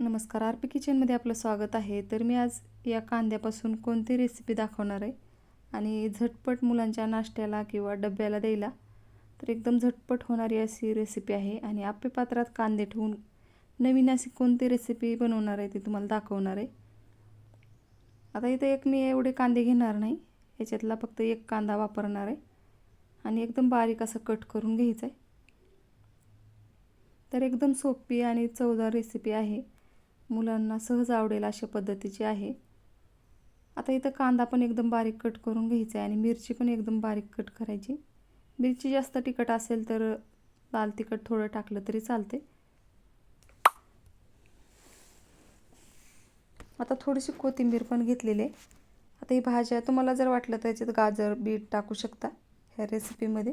नमस्कार R P किचनमध्ये आपलं स्वागत आहे. तर मी आज या कांद्यापासून कोणती रेसिपी दाखवणार आहे? आणि झटपट मुलांच्या नाश्त्याला किंवा डब्याला द्यायला तर एकदम झटपट होणारी अशी रेसिपी आहे. आणि आप्पे पात्रात कांदे ठेवून नवीन अशी कोणती रेसिपी बनवणार आहे ती तुम्हाला दाखवणार आहे. आता इथे एक मी एवढे कांदे घेणार नाही. याच्यातला फक्त एक कांदा वापरणार आहे. आणि एकदम बारीक असं कट करून घ्यायचं आहे तर एकदम सोपी आणि चवदार रेसिपी आहे. मुलांना सहज आवडेल अशा पद्धतीची आहे. आता इथं कांदा पण एकदम बारीक कट करून घ्यायचा आहे आणि मिरची पण एकदम बारीक कट करायची. मिरची जास्त तिखट असेल तर लाल तिखट थोडं टाकलं तरी चालते. आता थोडीशी कोथिंबीर पण घेतलेली आहे. आता ही भाज्या तुम्हाला जर वाटलं तर याच्यात गाजर बीट टाकू शकता ह्या रेसिपीमध्ये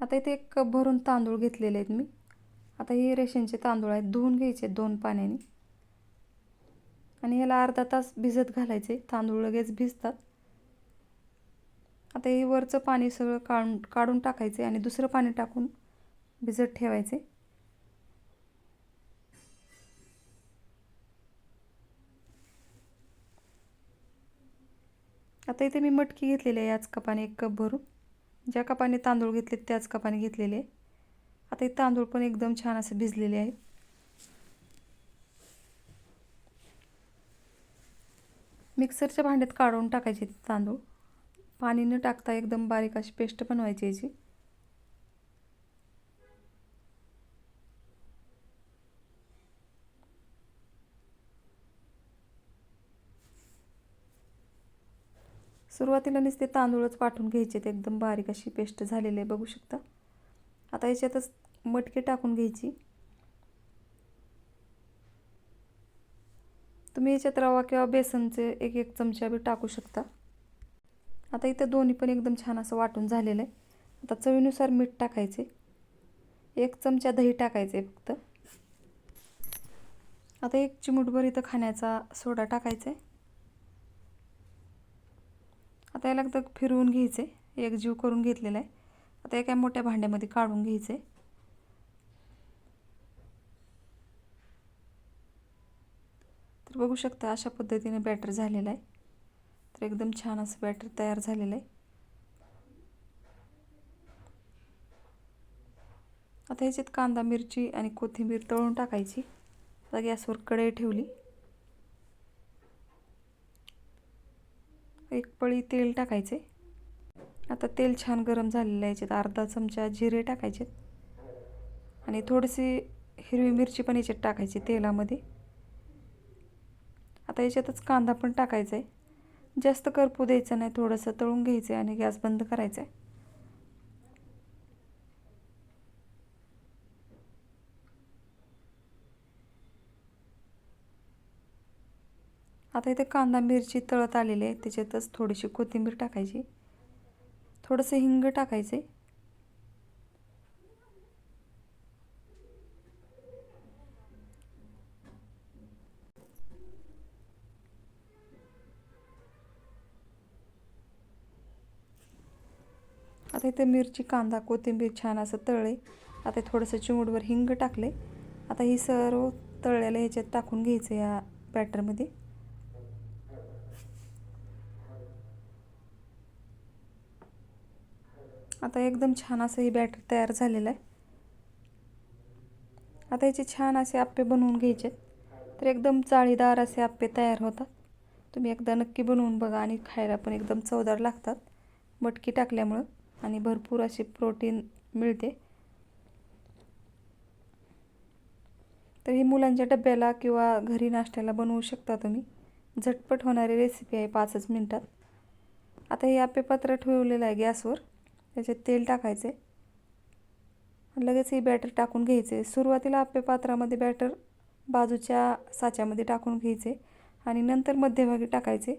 आता इथे एक कप भरून तांदूळ घेतलेले आहेत मी. आता हे रेशनचे तांदूळ आहेत. धुवून घ्यायचे दोन पाण्याने. आणि ह्याला अर्धा तास भिजत घालायचे. तांदूळ लगेच भिजतात. आता हे वरचं पाणी सगळं काढून काढून टाकायचे आणि दुसरं पाणी टाकून भिजत ठेवायचे. आता इथे मी मटकी घेतलेली आहे. याच कपाने एक कप भरून. ज्या कपाने तांदूळ घेतले त्याच कपाने घेतलेले आता हे तांदूळ पण एकदम छान असे भिजलेले आहेत. मिक्सरच्या भांड्यात काढून टाकायचे तांदूळ. पाणी न टाकता एकदम बारीक अशी पेस्ट बनवायची याची. सुरुवातीला नुसते तांदूळच पाठवून घ्यायचे ते एकदम बारीक अशी पेस्ट झालेली आहे बघू शकता. आता याच्यातच मटके टाकून घ्यायची. तुम्ही याच्यात रवा किंवा बेसनचे एक एक चमचा बी टाकू शकता. आता इथं दोन्ही पण एकदम छान असं वाटून झालेलं आहे. आता चवीनुसार मीठ टाकायचे. एक चमचा दही टाकायचे फक्त. आता एक चिमूटभर इथं खाण्याचा सोडा टाकायचा आहे. आता याला एकदा फिरवून घ्यायचे. एक जीव करून घेतलेला आहे. आता एका मोठ्या भांड्यामध्ये काढून घ्यायचे. तर बघू शकता अशा पद्धतीने बॅटर झालेलं आहे. तर एकदम छान असं बॅटर तयार झालेलं आहे. आता ह्याच्यात कांदा मिरची आणि कोथिंबीर तळून टाकायची. आता गॅसवर कढई ठेवली. एक पळी तेल टाकायचे. आता तेल छान गरम झालेलं आहे याच्यात अर्धा चमचा जिरे टाकायचे. आणि थोडीशी हिरवी मिरची पण याच्यात टाकायची तेलामध्ये. आता याच्यातच कांदा पण टाकायचा आहे जास्त करपू द्यायचं नाही थोडंसं तळून घ्यायचं आहे आणि गॅस बंद करायचा आहे आता इथे कांदा मिरची तळत आलेली आहे. त्याच्यातच थोडीशी कोथिंबीर टाकायची. थोडंसं हिंग टाकायचे. आता इथे मिरची कांदा कोथिंबीर छान असं तळले. आता थोडंसं चिमूडवर हिंग टाकले. आता ही सर्व तळलेलं ह्याच्यात टाकून घ्यायचं या बॅटरमध्ये आता एकदम छान असं हे बॅटर तयार झालेलं आहे. आता याचे छान असे आप्पे बनवून घ्यायचे. तर एकदम जाळीदार असे आप्पे तयार होतात. तुम्ही एकदा नक्की बनवून बघा आणि खायला पण एकदम चवदार लागतात. मटकी टाकल्यामुळं आणि भरपूर असे प्रोटीन मिळते. तर ही मुलांच्या डब्याला किंवा घरी नाश्त्याला बनवू शकता तुम्ही. झटपट होणारी रेसिपी आहे पाचच मिनटात. आता हे आप्पे पात्र ठेवलेलं आहे गॅसवर. त्याच्यात तेल टाकायचे. लगेच हे बॅटर टाकून घ्यायचे. सुरुवातीला आप्पे पात्रामध्ये बॅटर बाजूच्या साच्यामध्ये टाकून घ्यायचे आणि नंतर मध्यभागी टाकायचे.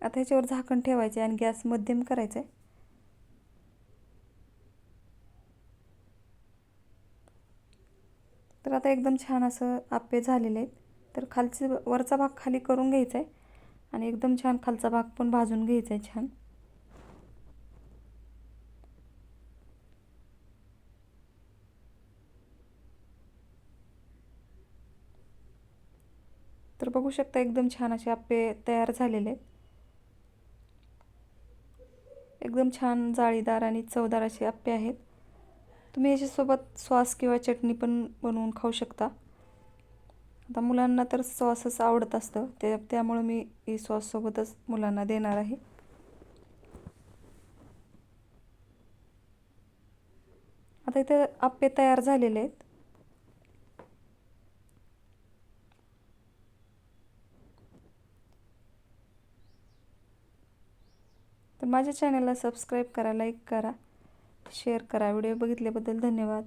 आता ह्याच्यावर झाकण ठेवायचे आणि गॅस मध्यम करायचा. आहे तर आता एकदम छान असं आप्पे झालेले आहेत. तर खालचे वरचा भाग खाली करून घ्यायचा आहे. आणि एकदम छान खालचा भाग पण भाजून घ्यायचा आहे छान. तर बघू शकता एकदम छान असे आप्पे तयार झालेले आहेत. एकदम छान जाळीदार आणि चवदार असे आप्पे आहेत. तुम्ही याच्यासोबत सॉस किंवा चटणी पण बनवून खाऊ शकता. आता मुलांना तर सॉसच आवडत असतं. ते त्यामुळं मी ही सॉससोबतच मुलांना देणार आहे. आता इथे आप्पे तयार झालेले आहेत. तर माझ्या चॅनलला सबस्क्राईब करा लाईक करा शेअर करा. व्हिडिओ बघितल्याबद्दल धन्यवाद.